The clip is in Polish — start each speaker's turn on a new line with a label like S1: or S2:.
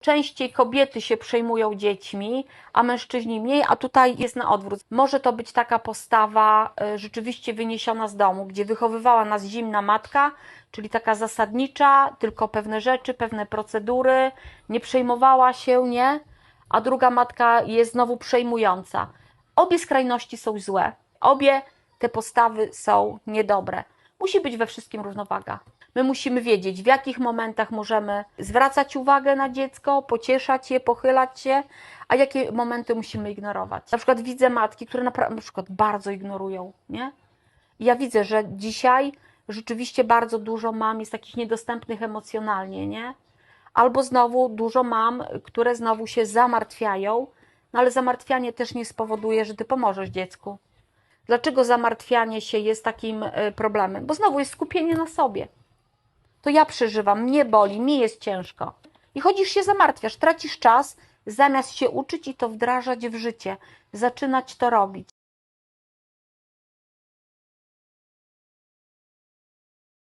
S1: Częściej kobiety się przejmują dziećmi, a mężczyźni mniej, a tutaj jest na odwrót. Może to być taka postawa y, rzeczywiście wyniesiona z domu, gdzie wychowywała nas zimna matka, czyli taka zasadnicza, tylko pewne rzeczy, pewne procedury, nie przejmowała się, nie? A druga matka jest znowu przejmująca. Obie skrajności są złe. Obie te postawy są niedobre. Musi być we wszystkim równowaga. My musimy wiedzieć, w jakich momentach możemy zwracać uwagę na dziecko, pocieszać je, pochylać się, a jakie momenty musimy ignorować. Na przykład widzę matki, które na przykład bardzo ignorują, nie? I ja widzę, że dzisiaj rzeczywiście bardzo dużo mam jest takich niedostępnych emocjonalnie, nie? Albo znowu dużo mam, które znowu się zamartwiają, no ale zamartwianie też nie spowoduje, że ty pomożesz dziecku. Dlaczego zamartwianie się jest takim y, problemem? Bo znowu jest skupienie na sobie. To ja przeżywam, mnie boli, mi jest ciężko. I chodzisz się zamartwiasz, tracisz czas, zamiast się uczyć i to wdrażać w życie, zaczynać to robić.